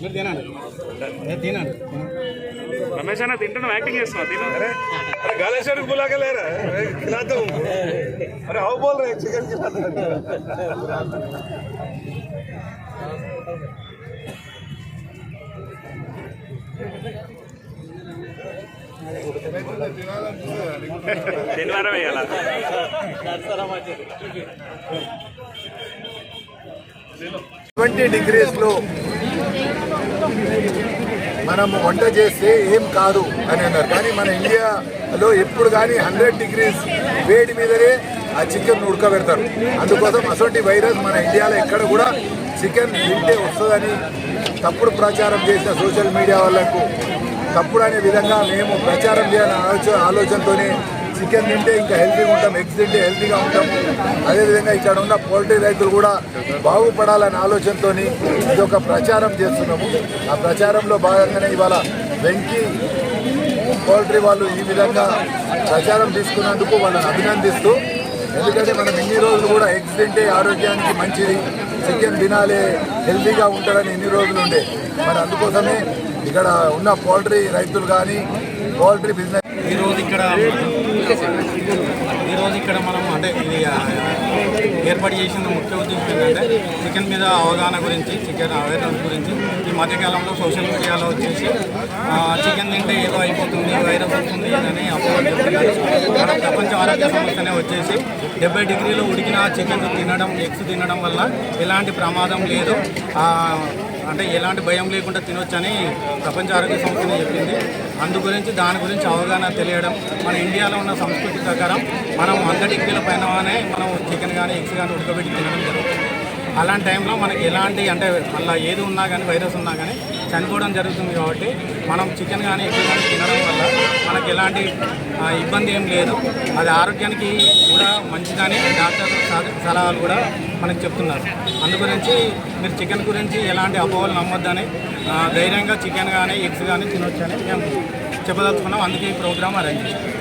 మీరు తినండి తినండి రమేష్ అన్న తింటున్నాం యాక్టింగ్ చేస్తున్నా తిను. గలేశ్వర్ గులాగలేరా అరే అవు బోల్ చికెన్ శనివారం వేయాల? ట్వంటీ డిగ్రీస్లో మనం వంట చేస్తే ఏం కాదు అని అన్నారు. కానీ మన ఇండియాలో ఎప్పుడు కానీ హండ్రెడ్ డిగ్రీస్ వేడి మీదనే ఆ చికెన్ ఉడకబెడతారు. అందుకోసం అసొంటి వైరస్ మన ఇండియాలో ఎక్కడ కూడా చికెన్ తింటే వస్తుందని తప్పుడు ప్రచారం చేసిన సోషల్ మీడియా వాళ్ళకు తప్పుడనే విధంగా మేము ప్రచారం చేయాలని ఆలోచన ఆలోచనతోనే చికెన్ తింటే ఇంకా హెల్తీగా ఉంటాం ఎగ్స్ తింటే హెల్తీగా ఉంటాం. అదేవిధంగా ఇక్కడ ఉన్న పౌల్ట్రీ రైతులు కూడా బాగుపడాలనే ఆలోచనతో ఇది ఒక ప్రచారం చేస్తున్నాము. ఆ ప్రచారంలో భాగంగానే ఇవాళ వెంకీ పౌల్ట్రీ వాళ్ళు ఈ విధంగా ప్రచారం తీసుకున్నందుకు వాళ్ళని అభినందిస్తూ ఎందుకంటే మనం ఇన్ని రోజులు కూడా ఎగ్స్ తింటే ఆరోగ్యానికి మంచిది చికెన్ తినాలి హెల్తీగా ఉంటారని ఎన్ని రోజులు ఉండే. మరి అందుకోసమే ఇక్కడ ఉన్న పౌల్ట్రీ రైతులు కానీ పౌల్ట్రీ బిజినెస్ ఈరోజు ఇక్కడ ఈరోజు ఇక్కడ మనం అంటే ఇది ఏర్పాటు చేసిన ముఖ్య ఉద్దేశం ఏంటంటే చికెన్ మీద అవగాహన గురించి చికెన్ అవేర్నెస్ గురించి ఈ మధ్యకాలంలో సోషల్ మీడియాలో వచ్చేసి చికెన్ తింటే ఏదో అయిపోతుంది వైరస్ వస్తుంది అని అపోహలు చెప్తున్నారు. ప్రపంచ ఆరోగ్య సంస్థనే వచ్చేసి డెబ్బై డిగ్రీలో ఉడికిన చికెన్ తినడం ఎగ్స్ తినడం వల్ల ఎలాంటి ప్రమాదం లేదు. అంటే ఎలాంటి భయం లేకుండా తినొచ్చని ప్రపంచ ఆరోగ్య సంస్థనే చెప్పింది. అందు గురించి దాని గురించి అవగాహన తెలియడం మన ఇండియాలో ఉన్న సంస్కృతి ప్రకారం మనం వంద పైన మనం చికెన్ కానీ ఎగ్స్ కానీ ఉడకబెట్టి తినడం జరుగుతుంది. అలాంటి టైంలో మనకి ఎలాంటి అంటే మళ్ళీ ఏది ఉన్నా కానీ వైరస్ ఉన్నా కానీ చనిపోవడం జరుగుతుంది కాబట్టి మనం చికెన్ కానీ ఎక్కువ కానీ తినడం వల్ల మనకి ఎలాంటి ఇబ్బంది ఏం లేదు. అది ఆరోగ్యానికి కూడా మంచిదని డాక్టర్ సలహాలు కూడా మనకు చెప్తున్నారు. అందుగురించి మీరు చికెన్ గురించి ఎలాంటి అపోహలు నమ్మొద్దని ధైర్యంగా చికెన్ కానీ ఎగ్స్ కానీ తినొచ్చని మేము చెప్పదలుచుకున్నాం. అందుకే ఈ ప్రోగ్రామ్ అరేంజ్ చేశాం.